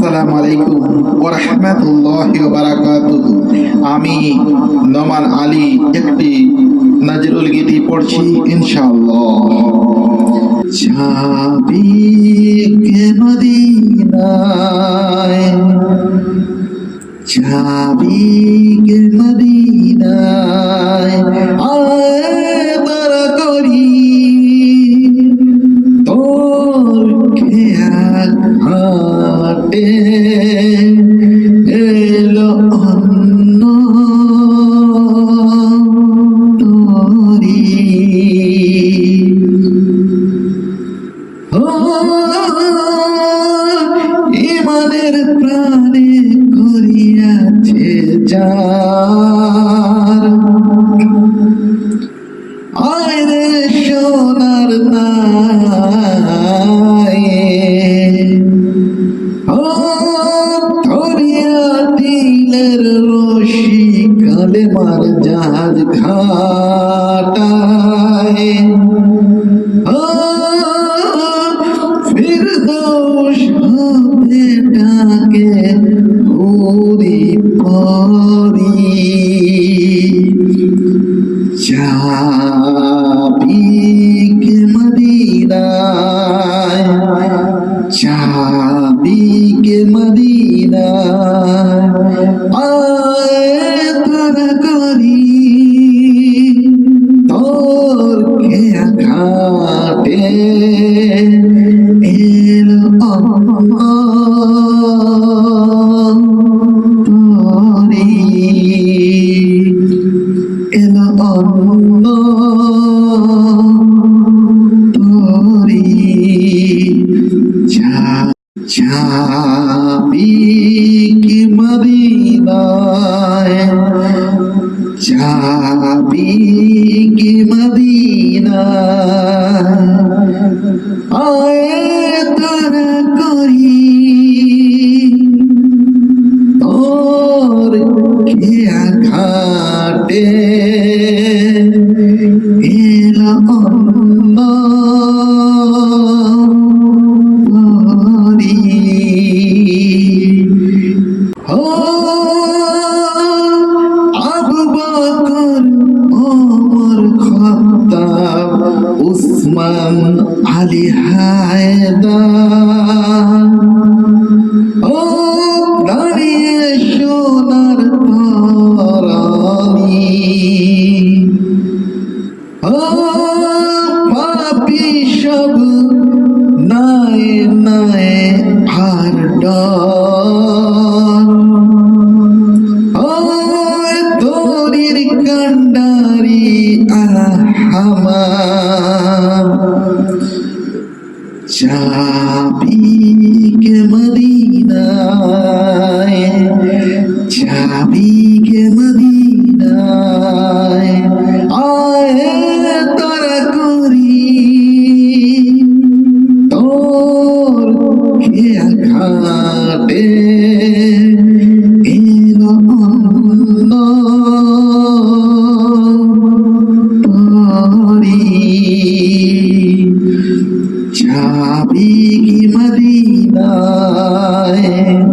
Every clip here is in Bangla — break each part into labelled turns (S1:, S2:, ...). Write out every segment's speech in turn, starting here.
S1: আসসালামু আলাইকুম ওয়া রাহমাতুল্লাহি ওয়া বারাকাতুহু। আমি নোমান আলী একটি নজরুল গীতি পড়ছি, ইনশাআল্লাহ। চাবি কে মদিনায়, চাবি কে মদিনায়, আয় আয় রে সোনার নাই ও ধরিয়া দিলের রশি কালে মার জাহাজ ঘাটায় ও ফিরদৌস হবে ডাকে উরি পরি তোর ঘাটে এলো চাবি কি মদিনা। আয় তারা করি। তোর কে ঘাটে উসমান আলী হায়দার ও দাঁড়িয়ে সোনার তরানি ও পাপি সব আর চাবি কে মদিনায় চাবি কে মদিনায় আয় তারা করি। তোর খেয়া ঘাটে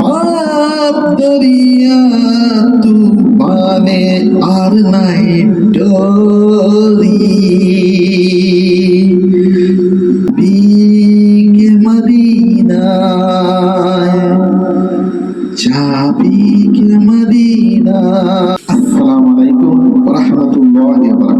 S1: পাপ দরিয়া তুমানে আর নাই ডরি। বিকে মদিনায় চাবি কে মদিনা আসসালামু আলাইকুম ওয়া